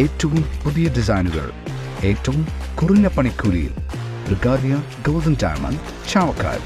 ഏറ്റവും പുതിയ ഡിസൈനുകൾ ഏറ്റവും കുറഞ്ഞ പണിക്കൂലിയിൽ. ബ്രിഗാദിയ ഗോൾഡൻ ഡയമണ്ട് ചാവക്കാൽ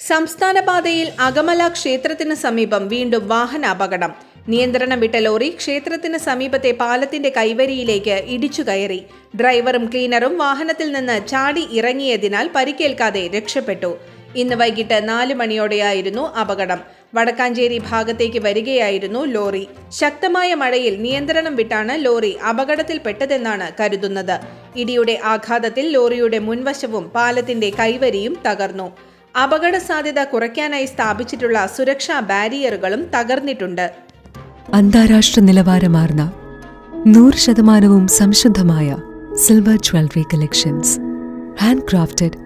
സംസ്ഥാന പാതയിൽ അകമല ക്ഷേത്രത്തിന് സമീപം വീണ്ടും വാഹന അപകടം നിയന്ത്രണം വിട്ട ലോറി ക്ഷേത്രത്തിന് സമീപത്തെ പാലത്തിന്റെ കൈവരിയിലേക്ക് ഇടിച്ചു കയറി. ഡ്രൈവറും ക്ലീനറും വാഹനത്തിൽ നിന്ന് ചാടി ഇറങ്ങിയതിനാൽ പരിക്കേൽക്കാതെ രക്ഷപ്പെട്ടു. ഇന്ന് വൈകിട്ട് നാല് മണിയോടെയായിരുന്നു അപകടം. വടക്കാഞ്ചേരി ഭാഗത്തേക്ക് വരികയായിരുന്നു ലോറി. ശക്തമായ മഴയിൽ നിയന്ത്രണം വിട്ടാണ് ലോറി അപകടത്തിൽപ്പെട്ടതെന്നാണ് കരുതുന്നത്. ഇടിയുടെ ആഘാതത്തിൽ ലോറിയുടെ മുൻവശവും പാലത്തിന്റെ കൈവരിയും തകർന്നു. അപകട സാധ്യത കുറയ്ക്കാനായി സ്ഥാപിച്ചിട്ടുള്ള സുരക്ഷാ ബാരിയറുകളും തകർന്നിട്ടുണ്ട്. അന്താരാഷ്ട്ര നിലവാരമാർന്ന നൂറ് ശതമാനവും സംശുദ്ധമായ silver jewellery collections. Hand crafted